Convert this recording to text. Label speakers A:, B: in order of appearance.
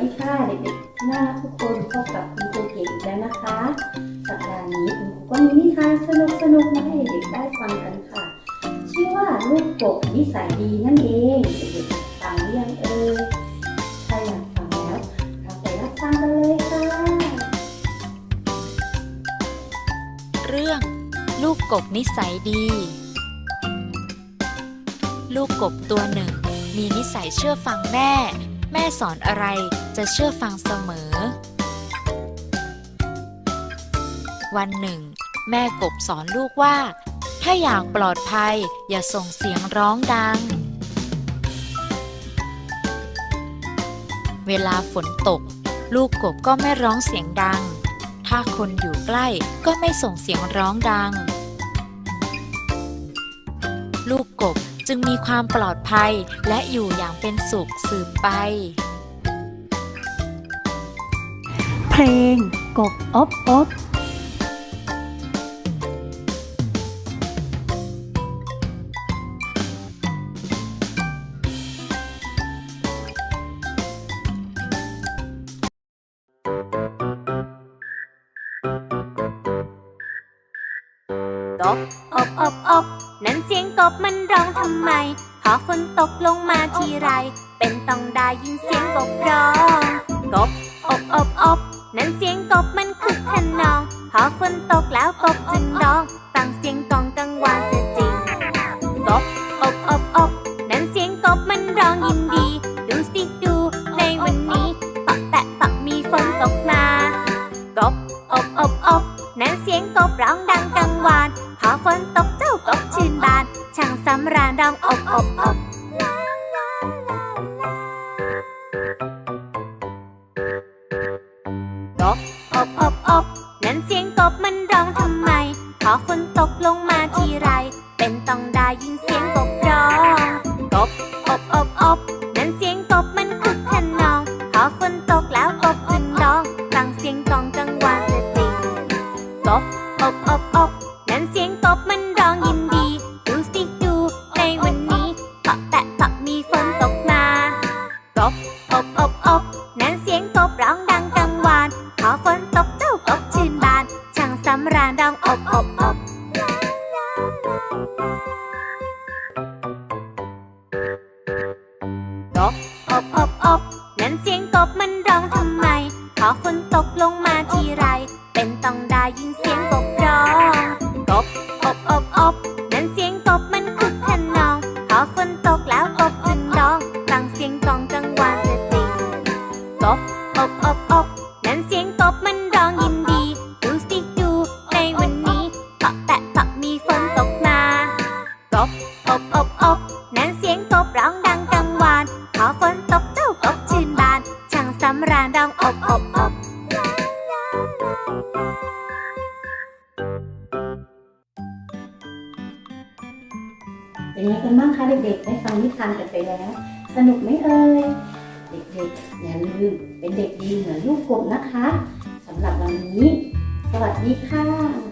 A: ดีค่ะเด็กๆน่ารักทุกคนพบกับคุณครูเก๋อีกแล้วนะคะ สัปดาห์นี้คุณครูก็มีนิทานสนุกๆมาให้เด็กๆได้ฟังกันค่ะ ชื่อว่าลูกกบนิสัยดีนั่นเองเด็กๆฟังหรือยังเอ่ยถ้าอยากฟังแล้วเราไปรับฟังกันเลยค่ะ
B: เรื่อง ลูกกบนิสัยดี ลูกกบตัวหนึ่ง มีนิสัยเชื่อฟังแม่ แม่สอนอะไรจะเชื่อฟังเสมอ วันหนึ่ง แม่กบสอนลูกว่า ถ้าอยากปลอดภัยอย่าส่งเสียงร้องดัง เวลาฝนตก ลูกกบก็ไม่ร้องเสียงดัง ถ้าคนอยู่ใกล้ก็ไม่ส่งเสียงร้องดัง ลูกกบ จึงมีความปลอดภัยและอยู่อย่างเป็นสุขสืบไป
C: เพลงกบอบอบ
D: กบอบอบอบนั่นเสียงกบมันร้องทำไม พอฝนตกลงมาทีไร เป็นต้องได้ยินเสียงกบร้องกบอบอบอบนั่นเสียงกบมันคึกขนอง พอฝนตกแล้วกบจึงร้องตั้งเสียง นั่นเสียงกบร้องดังกังวาน พอฝนตกเจ้ากบชื่นบาน ช่างสำราญร้องอบอบอบกบอบอบอบนั่นเสียงกบมันร้องทำไม พอฝนตก กบอบอบอบนั่นเสียงกบมันร้องยินดี ดูสิดูในวันนี้ปะแปะปะมีฝนตกมากบอบอบอบนั่นเสียงกบร้องดังกังวานพอฝนตกเจ้ากบชื่นบาน ช่างสำราญร้องอบอบอบกบอบอบอบนั่นเสียงกบมันร้องทำไม พอฝนตกลงมาทีไร อบอบอบนั่นเสียงกบมันร้องยินดี ดูสิดู ในวันนี้ปะแปะปะมีฝนตกมากบอบอบอบนั่นเสียงกบร้องดังกังวาน พอฝนตกเจ้ากบชื่นบาน ช่างสำราญร้องอบอบอบ
A: เป็นไงกันบ้างคะเด็กๆ ได้ฟังนิทานกันไปแล้ว สนุกไหมเอ่ย เป็นเด็กดีเหมือนลูกกบนะคะสำหรับวันนี้ สวัสดีค่ะ